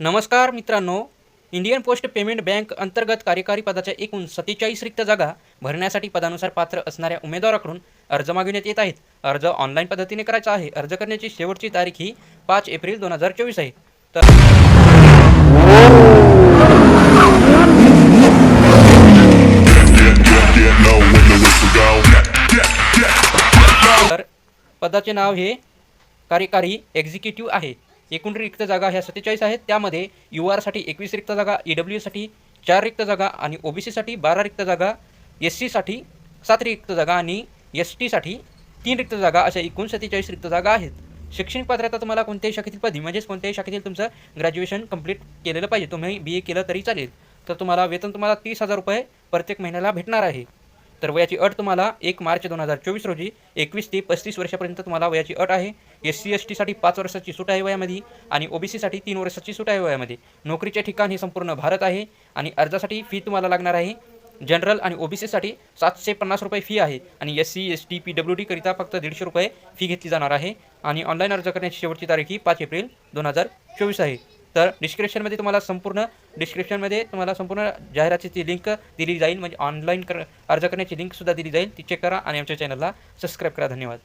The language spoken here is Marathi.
नमस्कार मित्रांनो. इंडियन पोस्ट पेमेंट बँक अंतर्गत कार्यकारी पदाच्या एकूण सत्तेचाळीस रिक्त जागा भरण्यासाठी पदानुसार पात्र असणाऱ्या उमेदवाराकडून अर्ज मागविण्यात येत आहेत. अर्ज ऑनलाईन पद्धतीने करायचा आहे. अर्ज करण्याची शेवटची तारीख ही पाच एप्रिल दोन हजार चोवीस आहे. तर तर पदाचे नाव हे कार्यकारी एक्झिक्युटिव्ह आहे. एकूण रिक्त जागा ह्या सत्तेचाळीस आहेत. त्यामध्ये यू आरसाठी एकवीस रिक्त जागा ई डब्ल्यूसाठी चार रिक्त जागा आणि ओ बी सीसाठी बारा रिक्त जागा एस सीसाठी सात रिक्त जागा आणि एस टीसाठी तीन रिक्त जागा अशा एकूण सत्तेचाळीस रिक्त जागा आहेत. शैक्षणिक पात्रता तुम्हाला कोणत्याही शाखेतील पदवी म्हणजेच कोणत्याही शाखेतील तुमचं ग्रॅज्युएशन कंप्लीट केलेलं पाहिजे. तुम्ही बी ए केलं तरी चालेल. तर तुम्हाला वेतन तुम्हाला तीस हजार रुपये प्रत्येक महिन्याला भेटणार आहे. तर वयाची अट तुम्हाला एक मार्च दोन हजार चोवीस रोजी एकवीस ते पस्तीस वर्षापर्यंत तुम्हाला वयाची अट आहे. एस सी एस टीसाठी पाच वर्षाची सूट आहे वयामध्ये आणि ओ बी सीसाठी तीन वर्षाची सूट आहे वयामध्ये. नोकरीचे ठिकाण हे संपूर्ण भारत आहे आणि अर्जासाठी फी तुम्हाला लागणार आहे. जनरल आणि ओ बी सीसाठी सातशे पन्नास रुपये फी आहे आणि S C S T P W डीकरिता फक्त दीडशे रुपये फी घेतली जाणार आहे. आणि ऑनलाईन अर्ज करण्याची शेवटची तारीख ही पाच एप्रिल दोन हजार चोवीस आहे. तर डिस्क्रिप्शनमध्ये तुम्हाला संपूर्ण डिस्क्रिप्शनमध्ये तुम्हाला संपूर्ण जाहिरातीची लिंक दिली जाईल म्हणजे ऑनलाईन कर अर्ज करण्याची लिंकसुद्धा दिली जाईल ती चेक करा आणि आमच्या चॅनलला सबस्क्राईब करा. धन्यवाद.